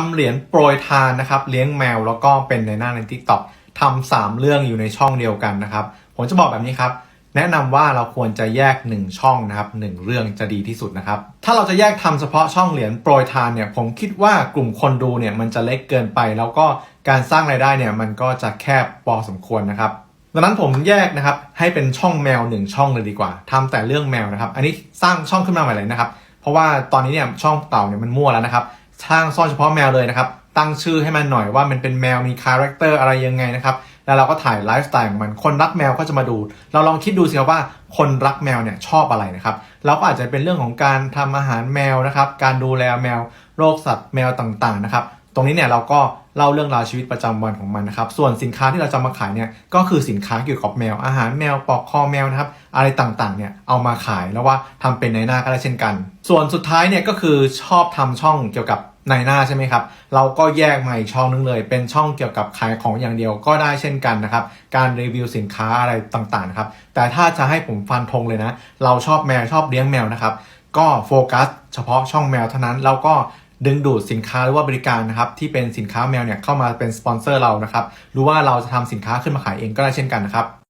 ทำเหรียญโปรยทานนะครับเลี้ยงแมวแล้วก็เป็นในหน้าใน t ิ k t o k ทำสามเรื่องอยู่ในช่องเดียวกันนะครับ ผมจะบอกแบบนี้ครับ แนะนำว่าเราควรจะแยก 1 ช่องนะครับหนึ่งเรื่องจะดีที่สุดนะครับ ถ้าเราจะแยกทำเฉพาะช่องเหรียญโปรยทานเนี่ยผมคิดว่ากลุ่มคนดูเนี่ยมันจะเล็กเกินไป แล้วก็การสร้างรายได้เนี่ยมันก็จะแคบพอสมควรนะครับดังนั้นผมแยกนะครับให้เป็นช่องแมวหนึ่งช่องเลยดีกว่าทำแต่เรื่องแมวนะครับ อันนี้สร้างช่องขึ้นมาใหม่เลยนะครับ เพราะว่าตอนนี้เนี่ยช่องเก่าเนี่ยมันมั่วแล้วนะครับ สร้างซ่อนเฉพาะแมวเลยนะครับ ตั้งชื่อให้มันหน่อยว่ามันเป็นแมวมีคาแรคเตอร์อะไรยังไงนะครับ แล้วเราก็ถ่ายไลฟ์สไตล์ของมัน คนรักแมวก็จะมาดู เราลองคิดดูสิครับว่าคนรักแมวเนี่ยชอบอะไรนะครับ เราก็อาจจะเป็นเรื่องของการทำอาหารแมวนะครับ การดูแลแมว โรคสัตว์แมวต่างๆนะครับ ตรงนี้เนี่ยเราก็เล่าเรื่องราวชีวิตประจำวันของมันนะครับ ส่วนสินค้าที่เราจะมาขายเนี่ยก็คือสินค้าเกี่ยวกับแมว อาหารแมวปลอกคอแมวนะครับ อะไรต่างๆเนี่ยเอามาขายแล้วว่าทำเป็นในหน้าก็ได้เช่นกัน ส่วนสุดท้ายเนี่ยก็คือชอบทำช่องเกี่ยวกับในหน้าใช่ไหมครับ เราก็แยกมาอีกช่องนึงเลย เป็นช่องเกี่ยวกับขายของอย่างเดียวก็ได้เช่นกันนะครับ การรีวิวสินค้าอะไรต่างๆครับ แต่ถ้าจะให้ผมฟันธงเลยนะ เราชอบแมวชอบเลี้ยงแมวนะครับ ก็โฟกัสเฉพาะช่องแมวเท่านั้นแล้วก็ ดึงดูดสินค้าหรือว่าบริการนะครับที่เป็นสินค้าแมวเนี่ยเข้ามาเป็นสปอนเซอร์เรานะครับหรือว่าเราจะทำสินค้าขึ้นมาขายเองก็ได้เช่นกันนะครับ